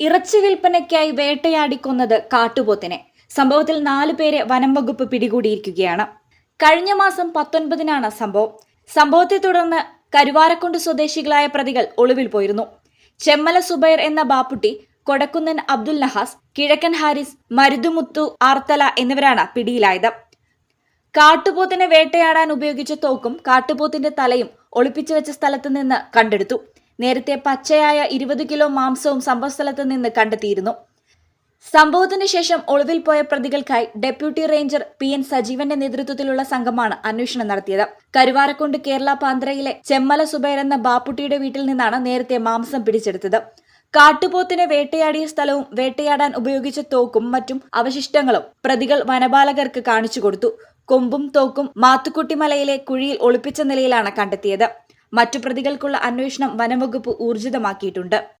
ഇറച്ചി വിൽപ്പനയ്ക്കായി വേട്ടയാടിക്കൊന്നത് കാട്ടുപോത്തിനെ. സംഭവത്തിൽ നാലു പേരെ വനം വകുപ്പ് പിടികൂടിയിരിക്കുകയാണ്. കഴിഞ്ഞ മാസം പത്തൊൻപതിനാണ് സംഭവം. സംഭവത്തെ തുടർന്ന് കരുവാരക്കുണ്ട് സ്വദേശികളായ പ്രതികൾ ഒളിവിൽ പോയിരുന്നു. ചെമ്മല സുബൈർ എന്ന ബാപ്പുട്ടി കൊടക്കുന്നൻ അബ്ദുൽ നഹാസ് കിഴക്കൻ ഹാരിസ് മരുതുമുത്തു ആർത്തല എന്നിവരാണ് പിടിയിലായത്. കാട്ടുപോത്തിനെ വേട്ടയാടാൻ ഉപയോഗിച്ച തോക്കും കാട്ടുപോത്തിന്റെ തലയും ഒളിപ്പിച്ചു വെച്ച സ്ഥലത്ത് നിന്ന് കണ്ടെടുത്തു. നേരത്തെ പച്ചയായ ഇരുപത് കിലോ മാംസവും സംഭവസ്ഥലത്ത് നിന്ന് കണ്ടെത്തിയിരുന്നു. സംഭവത്തിന് ശേഷം ഒളിവിൽ പോയ പ്രതികൾക്കായി ഡെപ്യൂട്ടി റേഞ്ചർ പി എൻ സജീവന്റെ നേതൃത്വത്തിലുള്ള സംഘമാണ് അന്വേഷണം നടത്തിയത്. കരുവാരക്കുണ്ട് കേരള പാന്ത്രയിലെ ചെമ്മല സുബൈർ എന്ന ബാപ്പുട്ടിയുടെ വീട്ടിൽ നിന്നാണ് നേരത്തെ മാംസം പിടിച്ചെടുത്തത്. കാട്ടുപോത്തിനെ വേട്ടയാടിയ സ്ഥലവും വേട്ടയാടാൻ ഉപയോഗിച്ച തോക്കും മറ്റും അവശിഷ്ടങ്ങളും പ്രതികൾ വനപാലകർക്ക് കാണിച്ചു കൊടുത്തു. കൊമ്പും തോക്കും മാത്തുക്കുട്ടിമലയിലെ കുഴിയിൽ ഒളിപ്പിച്ച നിലയിലാണ് കണ്ടെത്തിയത്. മറ്റു പ്രതികൾക്കുള്ള അന്വേഷണം വനംവകുപ്പ് ഊർജിതമാക്കിയിട്ടുണ്ട്